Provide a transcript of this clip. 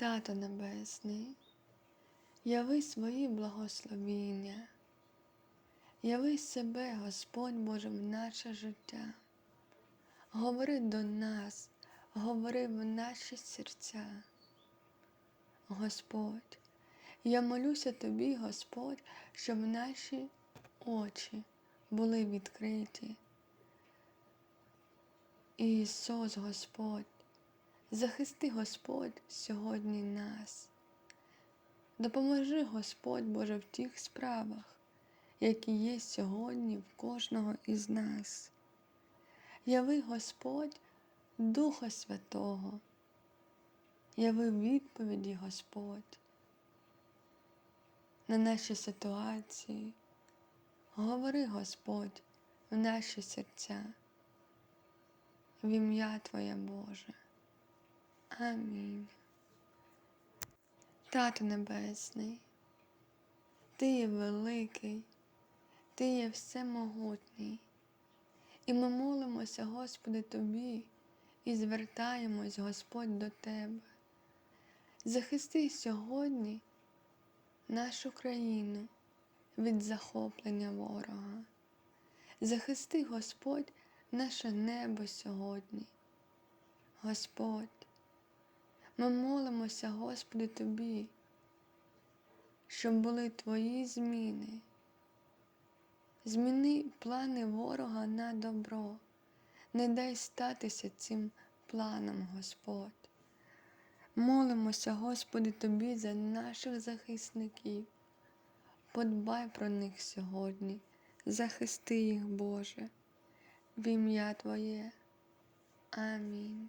Тато Небесний, яви свої благословіння, яви себе, Господь Боже, в наше життя. Говори до нас, говори в наші серця. Господь, я молюся Тобі, Господь, щоб наші очі були відкриті. Ісус Господь, захисти Господь сьогодні нас. Допоможи Господь Боже в тих справах, які є сьогодні в кожного із нас. Яви Господь Духа Святого, яви відповіді Господь на наші ситуації. Говори Господь в наші серця, в ім'я Твоє Боже. Амінь. Тато Небесний, Ти є великий, Ти є всемогутній. І ми молимося, Господи, Тобі і звертаємось, Господь, до Тебе. Захисти сьогодні нашу країну від захоплення ворога. Захисти, Господь, наше небо сьогодні. Господь, ми молимося, Господи, Тобі, щоб були Твої зміни. Зміни плани ворога на добро. Не дай статися цим планом, Господь. Молимося, Господи, Тобі за наших захисників. Подбай про них сьогодні, захисти їх, Боже, в ім'я Твоє. Амінь.